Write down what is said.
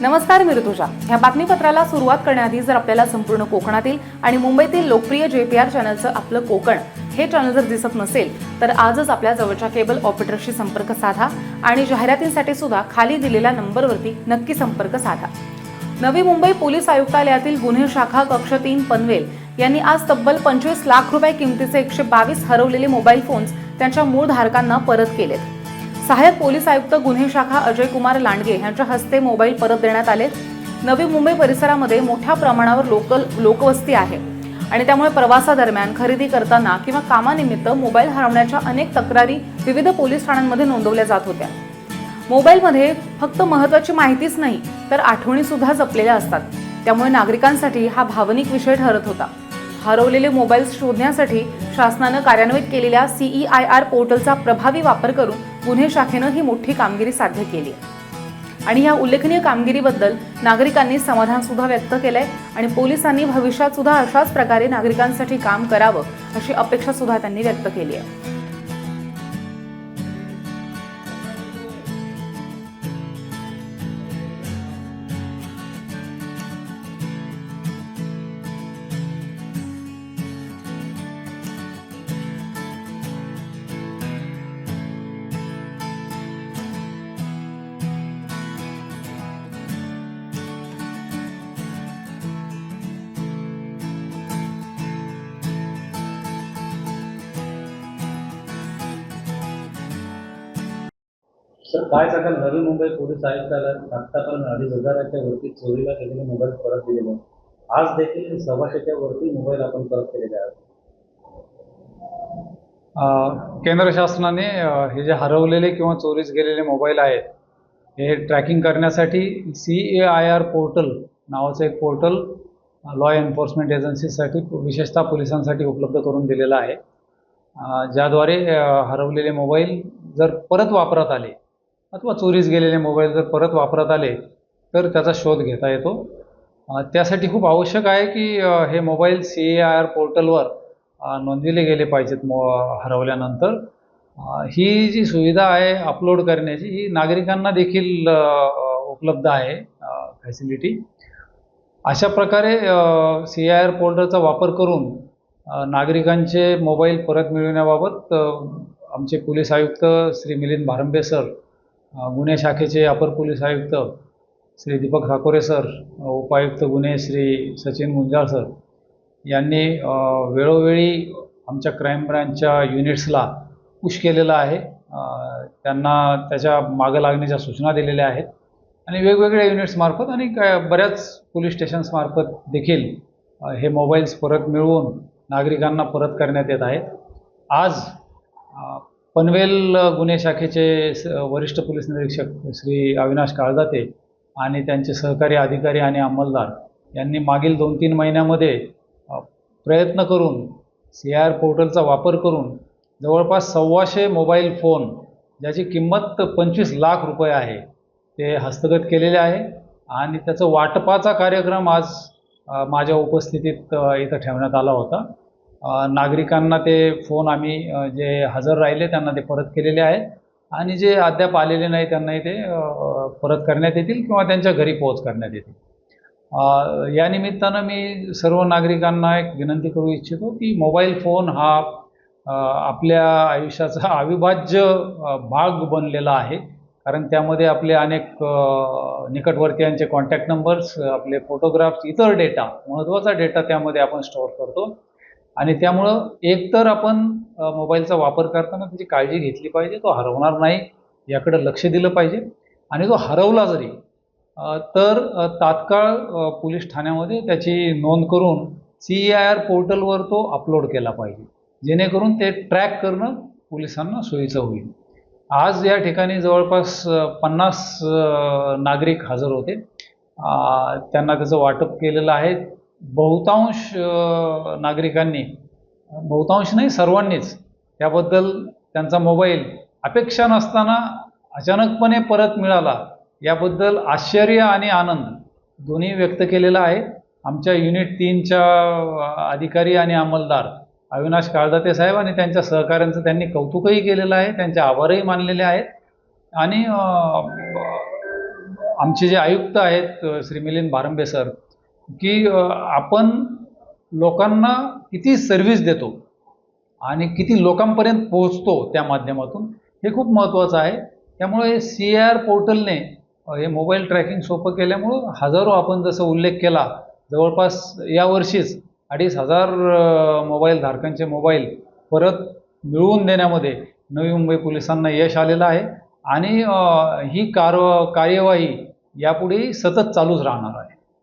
नमस्कार मी ऋतुजा ह्या बातमीपत्राला सुरुवात करण्याआधी जर आपल्याला संपूर्ण कोकणातील आणि मुंबईतील लोकप्रिय जे पी आर चॅनलचं आपलं कोकण हे चॅनल जर दिसत नसेल तर आजच आपल्या जवळच्या केबल ऑपरेटरशी संपर्क साधा आणि जाहिरातींसाठी सुद्धा खाली दिलेल्या नंबरवरती नक्की संपर्क साधा. नवी मुंबई पोलीस आयुक्तालयातील गुन्हे शाखा कक्ष तीन पनवेल यांनी आज तब्बल पंचवीस लाख रुपये किमतीचे एकशे बावीस हरवलेले मोबाईल फोन्स त्यांच्या मूळ धारकांना परत केलेत. सहाय्यक पोलीस आयुक्त गुन्हे शाखा अजय कुमार लांडगे यांच्या हस्ते मोबाईल परत देण्यात आले. नवी मुंबई परिसरामध्ये मोठ्या प्रमाणावर लोकल लोकवस्ती आहे. आणि त्यामुळे प्रवासादरम्यान खरेदी करताना किंवा कामानिमित्त मोबाईल हरवण्याच्या अनेक तक्रारी विविध पोलीस ठाण्यांमध्ये नोंदवल्या जात होत्या. मोबाईलमध्ये फक्त महत्त्वाची माहितीच नाही तर आठवणी सुद्धा जपलेल्या असतात. त्यामुळे नागरिकांसाठी हा भावनिक विषय ठरत होता. हरवलेले मोबाईल शोधण्यासाठी शासनानं कार्यान्वित केलेल्या सीई आय आर पोर्टलचा प्रभावी वापर करून गुन्हे शाखेनं ही मोठी कामगिरी साध्य केली आणि या उल्लेखनीय कामगिरीबद्दल नागरिकांनी समाधान सुद्धा व्यक्त केलंय आणि पोलिसांनी भविष्यात सुद्धा अशाच प्रकारे नागरिकांसाठी काम करावं अशी अपेक्षा सुद्धा त्यांनी व्यक्त केली आहे. सर काय सांगाल? नवी मुंबई पोलीस आयुक्तालयात आतापर्यंत अडीच हजाराच्या वरती चोरीला केलेले मोबाईल परत दिलेले आज देखील सव्वाशेच्या वरती मोबाईल आपण परत केलेले आहेत. केंद्र शासनाने हे जे हरवलेले किंवा चोरीस गेलेले मोबाईल आहेत हे ट्रॅकिंग करण्यासाठी C A I R portal नावाचं एक पोर्टल लॉ एन्फोर्समेंट एजन्सीसाठी विशेषतः पोलिसांसाठी उपलब्ध करून दिलेलं आहे. ज्याद्वारे हरवलेले मोबाईल जर परत वापरात आले अथवा चोरीस गेलेले मोबाईल जर परत वापरत आले तर त्याचा शोध घेता येतो. त्यासाठी खूप आवश्यक आहे की हे mobile C A I R पोर्टलवर नोंदविले गेले पाहिजेत मो हरवल्यानंतर. ही जी सुविधा आहे अपलोड करण्याची ही नागरिकांना देखील उपलब्ध आहे फॅसिलिटी. अशा प्रकारे सी आय आर पोर्टलचा वापर करून नागरिकांचे मोबाईल परत मिळवण्याबाबत आमचे पोलीस आयुक्त श्री मिलिंद भारंबे सर गुन्हे शाखेचे अपर पोलीस आयुक्त श्री दीपक ठाकोरे सर उपायुक्त गुन्हे श्री सचिन गुंजाळ सर यांनी वेळोवेळी आमच्या क्राईम ब्रँचच्या युनिट्सला पुश केलेलं आहे. त्यांना त्याच्या मागं लागण्याच्या सूचना दिलेल्या आहेत. आणि वेगवेगळ्या युनिट्समार्फत आणि काय बऱ्याच पोलीस स्टेशन्समार्फत देखील हे मोबाईल्स परत मिळवून नागरिकांना परत करण्यात येत आहेत. आज पनवेल गुन्हे शाखेचे स- वरिष्ठ पोलीस निरीक्षक श्री अविनाश काळदाते आणि त्यांचे सहकारी अधिकारी आणि अंमलदार यांनी मागील दोन तीन महिन्यामध्ये प्रयत्न करून सी आर पोर्टलचा वापर करून जवळपास सव्वाशे मोबाईल फोन ज्याची किंमत पंचवीस लाख रुपये आहे ते हस्तगत केलेले आहे आणि त्याचं वाटपाचा कार्यक्रम आज माझ्या उपस्थितीत इथं ठेवण्यात आला होता. नागरिकांना ते फोन आम्ही जे हजर राहिले त्यांना ते परत केलेले आहेत. आणि जे अद्याप आलेले नाही त्यांनाही ते परत करण्यात येतील किंवा त्यांच्या घरी पोहोच करण्यात येतील. या निमित्तानं मी सर्व नागरिकांना एक विनंती करू इच्छितो की मोबाईल फोन हा आपल्या आयुष्याचा अविभाज्य भाग बनलेला आहे. कारण त्यामध्ये आपले अनेक निकटवर्तीयांचे कॉन्टॅक्ट नंबर्स आपले फोटोग्राफ्स इतर डेटा महत्त्वाचा डेटा त्यामध्ये आपण स्टोअर करतो. आणि त्यामुळं एकतर आपण मोबाईलचा वापर करताना त्याची काळजी घेतली पाहिजे तो हरवणार नाही याकडं लक्ष दिलं पाहिजे. आणि तो हरवला जरी तर तात्काळ पोलीस ठाण्यामध्ये त्याची नोंद करून सी आय आर पोर्टलवर तो अपलोड केला पाहिजे. जेणेकरून ते ट्रॅक करणं पोलिसांना सोयीचं होईल. आज या ठिकाणी जवळपास पन्नास नागरिक हजर होते. त्यांना त्याचं वाटप केलेलं आहे. बहुतांश नागरिकांनी बहुतांश नाही सर्वांनीच त्याबद्दल त्यांचा मोबाईल अपेक्षा नसताना अचानकपणे परत मिळाला याबद्दल आश्चर्य आणि आनंद दोन्ही व्यक्त केलेला आहे. आमच्या युनिट तीनच्या अधिकारी आणि अंमलदार अविनाश काळदाते साहेब आणि त्यांच्या सहकाऱ्यांचं त्यांनी कौतुकही केलेलं आहे त्यांचे आभारही मानलेले आहेत. आणि आमचे जे आयुक्त आहेत श्री मिलिंद बारंबे सर की आपण लोकांना किती सर्व्हिस देतो आणि किती लोकांपर्यंत पोहोचतो त्या माध्यमातून हे खूप महत्त्वाचं आहे. त्यामुळे सी आर पोर्टलने हे मोबाईल ट्रॅकिंग सोपं केल्यामुळं हजारो आपण जसं उल्लेख केला जवळपास यावर्षीच अडीच हजार मोबाईल धारकांचे मोबाईल परत मिळवून देण्यामध्ये नवी मुंबई पोलिसांना यश आलेलं आहे आणि ही कार कार्यवाही यापुढेही सतत चालूच राहणार आहे.